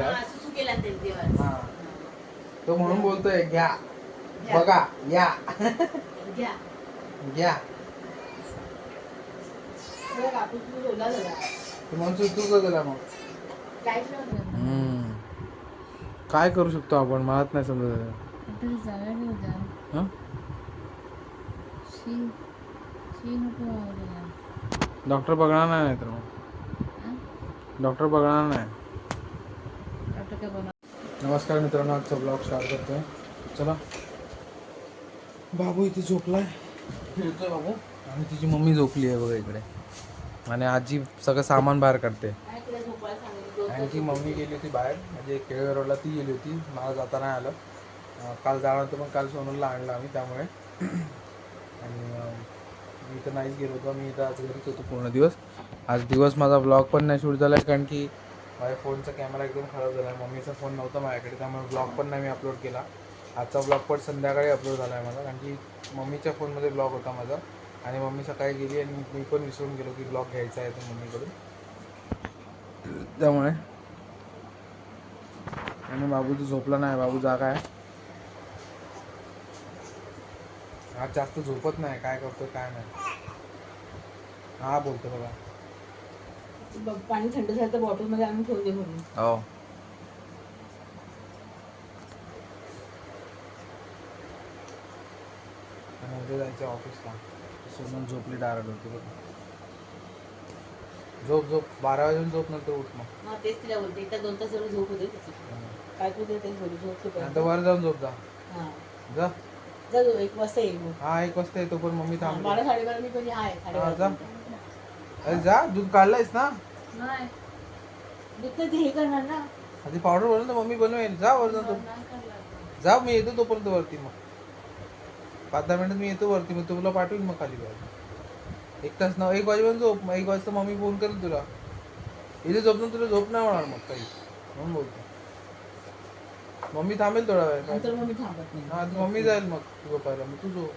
आज हा, सुसू केला ते हा. म्हणून बोलतोय घ्या. बघा या घ्या. घ्या. मग. काय करू शकतो आपण? मलाच नाही समजत हं? डॉक्टर बघणार नाही तर मग. हं? डॉक्टर बघणार नाही. बनव. नमस्कार मित्रांनो आजचा ब्लॉग स्टार्ट करतोय. चला. बाबू इथे झोपलाय. फिरतोय बाबू. आणि तिची मम्मी झोपली आहे बघा इकडे. आणि आजी सगळं सामान बाहेर काढते. आणि ती मम्मी गेली होती बाहेर. म्हणजे केळवे रोडला ती गेली होती. मला जाता नाही आलं काल जाणार होतं पण काल सोनूला आणलं आम्ही त्यामुळे. आणि मी तर नाहीच गेलो होतो. मी इथं आज घरीच होतो पूर्ण दिवस. आज दिवस माझा ब्लॉग पण नाही शूट झाला आहे कारण की माझ्या फोनचा कॅमेरा एकदम खराब झाला आहे. मम्मीचा फोन नव्हता माझ्याकडे त्यामुळे ब्लॉग पण नाही मी अपलोड केला. आजचा ब्लॉग पण संध्याकाळी अपलोड झाला आहे माझा कारण की मम्मीच्या फोनमध्ये ब्लॉग होता माझा. आणि मम्मी सकाळी गेली आणि मी पण विसरून गेलो की ब्लॉग घ्यायचा आहे तो मम्मीकडून. त्यामुळे आणि बाबू तर झोपला नाही बाबू जागा आहे. आज जास्त झोपत नाही काय करतो काय नाही. हा बोलतो बघा. बघ, पाणी थंड झालं तर बॉटलमध्ये आणून ठेवून दे म्हणून. हो. उद्या जायचं ऑफिसला. सोनून झोपली डायरेक्ट होती बघ. झोप झोप. बारा वाजून झोप नंतर उठ मग. हा तेच तिला बोलते. एकदा दोन तास जरा झोप होते तिची. काय करू बोलू झोप नंतर वर जाऊन झोप जा. हा. जा. जा जाऊ, एक वाजता येईल मग. हा एक वाजता येतो पण मम्मी थांब बारा साडेबारा मी कधी आहे हा, साडेबारा. जा. अरे जा दूध काढलायस ना? नाही. दूध तर ते हे करणार ना. आधी पावडर बनवून तर मम्मी बनवेल. जा वर नाही करणार. जा मी येतो तोपर्यंत वरती मग. पाच दहा मिनिटात मी येतो वरती मग तुला पाठवीन मग खाली बाहेर. एक तास ना एक वाजेपर्यंत झोप एक वाजता मम्मी फोन करेल तुला. इथे झोपणं तुला झोप नाही होणार मग काही. म्हणून बोलतो. मम्मी थांबेल थोडा वेळ. नंतर मग मी थांबत नाही. हा ती मम्मी जाईल मग. तू झोपायला मग तू झोप.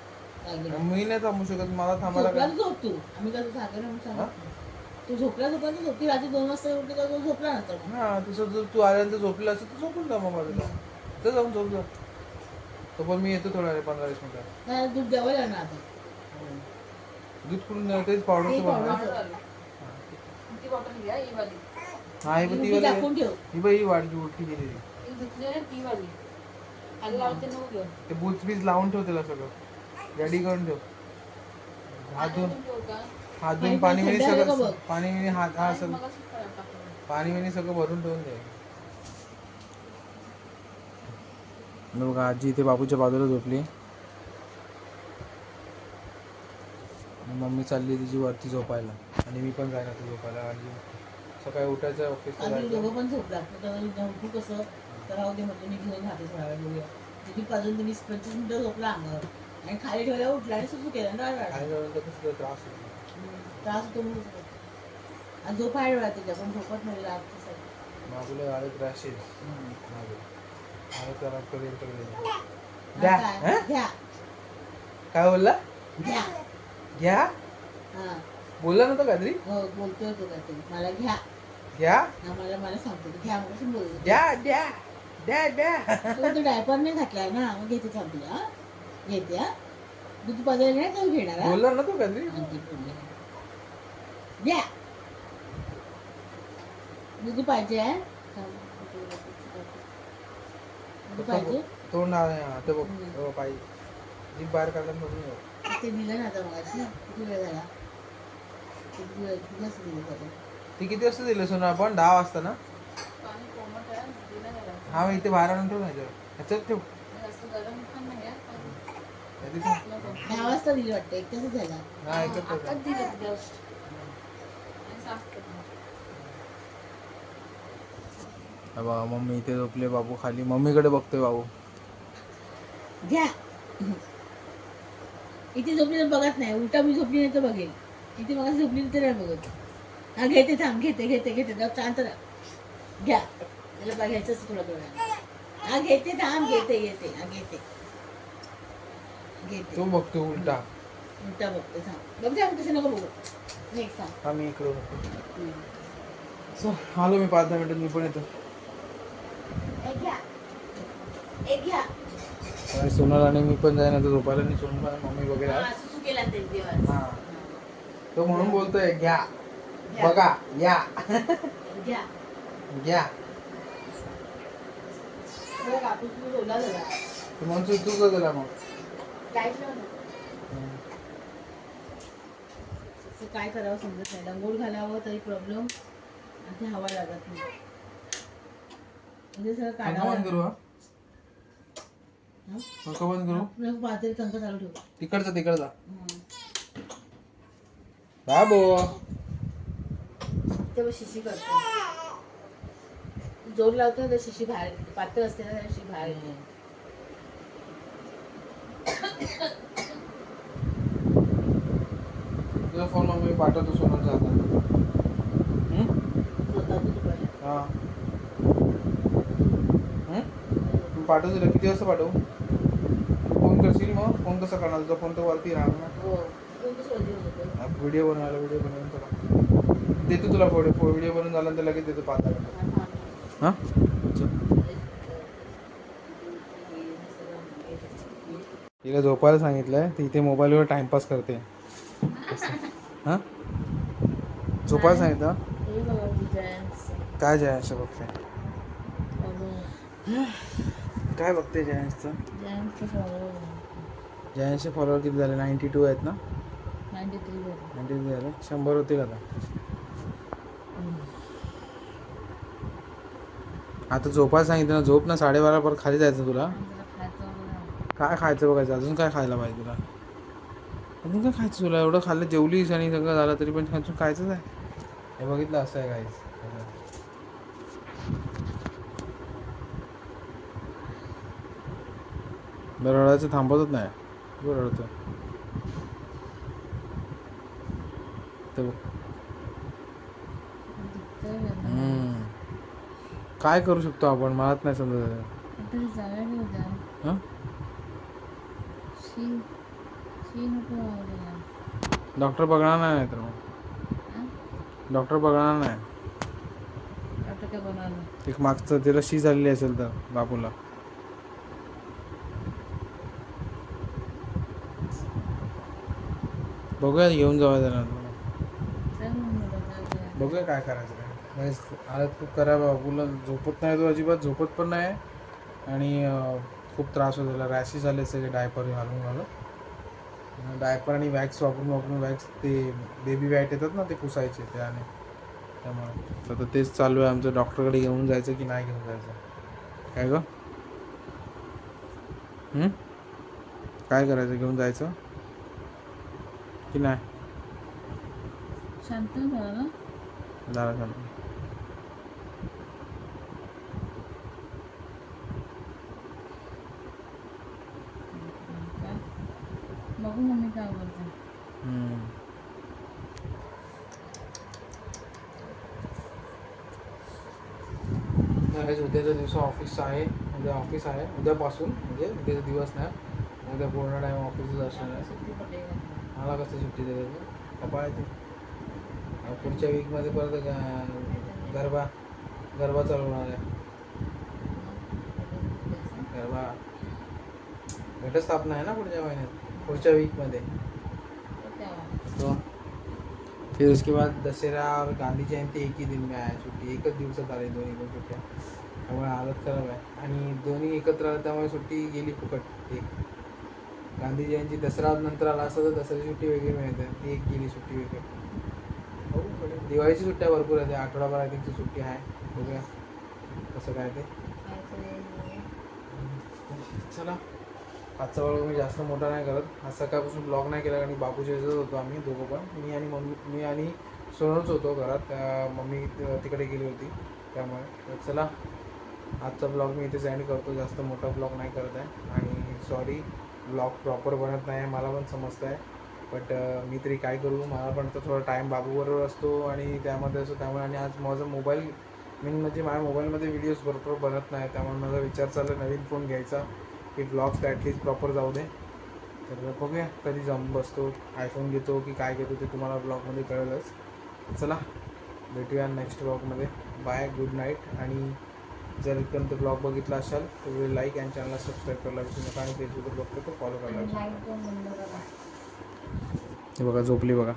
मी नाही थांबू शकत मला थांबायला झोपला तर झोप तू. आम्ही कसं सांगतो ना हा? तू झोपला झोपला तर झोपती. रात्री दोन वाजता उठली का तो झोपला नंतर मग. हा तसं जर तू आल्यानंतर झोपला असेल तर झोपून जा मग माझं. जा जाऊन झोप जा. तो पण मी येतो थोडा वेळ पंधरा वीस मिनिटात. नाही दूध द्यावं लागणार आता. दूध कुठून देणार? तेच ते पावडरचं बनवणार पावडरचं. ती बॉटल घ्या ही वाली. हा ही पण ती ती वाली आहे. ठेव. ही बाई ही वाढली उलटी गेलेली ही दुसरी आहे ती वाली. लावते नको ते बूच बीज लावून ठेव त्याला सगळं रेडी करून ठेव. हात धुवून ठेवू का? हात धुवून पाणी मिनी का सगळं? पाणी मिनी हात हा सगळं पाणी मिनी सगळं भरून ठेवून दे. बघा आजी इथे बाबूच्या बाजूला झोपली. मम्मी चालली तिची वरती झोपायला. आणि मी पण जाईन आता झोपायला. आणि सकाळी उठायचं ऑफिसला जायचं. दोघं पण झोपला. कसं? तर राहू दे मी घेऊन पंचवीस मिनिटं झोपला अंगावर. आणि खाली ठेवल्यावर उठला आणि सुसू केला ना त्रास होतो. त्रास होतो म्हणून झोपला. आणि झोप आहे डोळ्यात त्याच्या पण झोपत नाही सगळं. बाबूला आले त्रासेस मागे आले त्याला पर्यंत गेले. द्या काय? हं? घ्या. काय बोलला? घ्या. घ्या? हा. बोलला नव्हता काहीतरी? हो बोलतोय तो काहीतरी. मला घ्या. घ्या? मला मला सांगतो. घ्या म्हणून बोलतो द्या द्या द्या द्या. तो डायपर नाही घातलाय ना मग घेते थांबली हा? घेते हा दूध पाजायला घेणार हा? बोलला ना तो काहीतरी. द्या. दूध पाहिजे दूध हा ते बघ हो, पाहिजे जीभ बाहेर काढला म्हणून. ते दिलं ना आता मगाशी किती वेळ झाला? किती वेळ किती वाजता दिलं त्याला ती? किती वाजता दिलं सोनं आपण? दहा वाजता ना? हा मग इथे बाहेर आणून ठेव ना ह्याच्यावर ह्याच्यात ठेव. जास्त गरम पण नाही. दिली वाटतं एक झाला. आताच दिलं जस्ट बघा मम्मी इथे झोपले बाबू खाली. मम्मीकडे बघतोय बाबू. घ्या. इथे झोपली तर बघत नाही. उलटा मी झोपली नाही तर बघेल. इथे मग झोपली तर नाही बघत हा घेते थांब. घेते घेते घेते. जाऊ शांत राहा. घ्या. त्याला बघायचं असतं थोडा थोडा हा घेते थांब. घेते घेते. हा घेते. घेते. तो बघतो उलटा. उलटा बघते थांब. बघ थांब तसं नको बघू. नेक्स्ट हा मी इकडे बघतो. चल आलो मी पाच दहा मिनिटात मी पण येतो. आणि सोनल आणि मी पण जाईन आता झोपायला आणि सोनल मम्मी वगैरे हा, ते हा. म्हणून बोलतोय घ्या. बघा या घ्या. तू म्हणतो तू का गेला मग. तर काय करावं समजत नाही डंगोळ घालावं तरी प्रॉब्लेम आणि ते हवा लागत नाही म्हणजे सगळं काढावं करू? पंखा बंद करू आपलं पातेली पंखा चालू ठेवू तिकडचा तिकडचा. बाबो तेव्हा शिशी करतो जोर लावतो तर शिशी बाहेर. पातळ असते ना शिशी बाहेर. तुझा फोन मम्मी पाठवतो सोनलचा आता. हा. हम्म? मी पाठवतो तुला. किती वाजता पाठवू? फोन करशील मग? फोन कसा करणार? तुझा फोन तर वरती राहणार ना. हो. व्हिडिओ बनवायला व्हिडिओ बनवून तुला. देतो तुला फोटो व्हिडिओ बनवून झाल्यानंतर लगेच देतो मिनिटात हां तिला झोपायला सांगितलंय. ती इथे मोबाईलवर टाइमपास करते. हां? झोपायला सांगितलं? काय जयांश बघते? काय बघते जयांशचं डिझाईन्सचं फॉलोअर किती झाले? नाईन्टी टू आहेत ना? नाईन्टी थ्री नाईन्टी झाले. शंभर होतील आता. आता झोपायला सांगितलं ना झोप ना साडेबारा खाली जायचं तुला. काय खायचं बघायचं? अजून काय खायला पाहिजे तुला? अजून काय खायचं तुला? एवढं खाल्लं जेवलीस आणि सगळं झालं तरी पण अजून खायचंच आहे. हे बघितलं असं आहे काहीच बरं रडायचं थांबवतच नाही. बरं रडतं ते. काय करू शकतो आपण? मलाच नाही समजत. हं? शी शी नको आवडायला डॉक्टर बघणार नाही तर मग? डॉक्टर बघणार नाही. काय एक मागचं तिला शी झालेली असेल तर बापूला. बघूया घेऊन जाऊया त्याला. बघूया काय करायचं म्हणजे हालत खूप खराब आहे बापूला झोपत नाही तो अजिबात झोपत पण नाही. आणि खूप त्रास होतो त्याला रॅशेस आले सगळे डायपर घालून घालून. डायपर आणि वॅक्स वापरून वापरून वॅक्स ते बेबी वॅट येतात ना ते पुसायचे त्याने त्यामुळे. तर आता तेच चालू आहे. आमचं डॉक्टरकडे घेऊन जायचं की नाही घेऊन जायचं? काय ग? काय करायचं? घेऊन जायचं? की नाही? शांत झाला झालं झालं काय बघू मम्मी काय. आज उद्याचा दिवस ऑफिस आहे. उद्या ऑफिस आहे. उद्यापासून म्हणजे उद्याचा दिवस नाही. उद्या पूर्ण टाईम ऑफिसच असणार आहे. मला कसं सुट्टी देते पप्पा येते पुढच्या वीकमध्ये परत गरबा गरबा चालू होणार आहे. गरबा. घटस्थापना आहे ना पुढच्या महिन्यात? पुढच्या वीकमध्ये तो. फिर उसके बाद दशहरा और गांधी जयंती एक ही दिन में आहे सुट्टी एकच दिवसात आले दोन्ही पण सुट्ट्या त्यामुळे हालत खराब आहे. आणि दोन्ही एकत्र आलं त्यामुळे सुट्टी गेली फुकट. एक. गांधी जयंती दसरा नंतर आला असतं तर दसऱ्याची सुट्टी वेगळी मिळते. ती एक गेली सुट्टी वेगळी. दिवाळीची सुट्ट्या भरपूर आहे आठवडाभर आय थिंकची सुट्टी आहे. बघूया कसं काय ते. चला. आजचा ब्लॉग मी जास्त मोठा नाही करत. आज सकाळपासून ब्लॉग नाही केला आणि बापूच्या इथंच होतो आम्ही दोघं पण. मी आणि मम्मी मी आणि सोनच होतो घरात. मम्मी तिकडे गेली होती. त्यामुळे तर चला. आजचा ब्लॉग मी इथे सेंड करतो. जास्त मोठा ब्लॉग नाही करत आहे. आणि सॉरी ब्लॉग प्रॉपर बनत नाही आहे. मला पण समजतं आहे बट मी तरी काय करू? मला पण तर थोडा टाईम बाबूबरोबर असतो आणि त्यामध्ये असतो. त्यामुळे आणि आज माझा मोबाईल मेन म्हणजे माझ्या मोबाईलमध्ये व्हिडिओज बरोबर बनत नाही. त्यामुळे माझा विचार चालला नवीन फोन घ्यायचा. की ब्लॉग्स ॲटलीस्ट प्रॉपर जाऊ दे. तर बघूया कधी जाऊन बसतो आयफोन घेतो की काय घेतो ते तुम्हाला ब्लॉगमध्ये कळेलच. चला भेटूया नेक्स्ट ब्लॉगमध्ये बाय गुड नाईट आणि जर इथपर्यंत ब्लॉग बघितला असाल तर व्हिडिओ लाईक आणि चॅनलला सबस्क्राईब करायला विसरू नका आणि फेसबुकवर बघतो तर फॉलो करायला हे बघा झोपली बघा.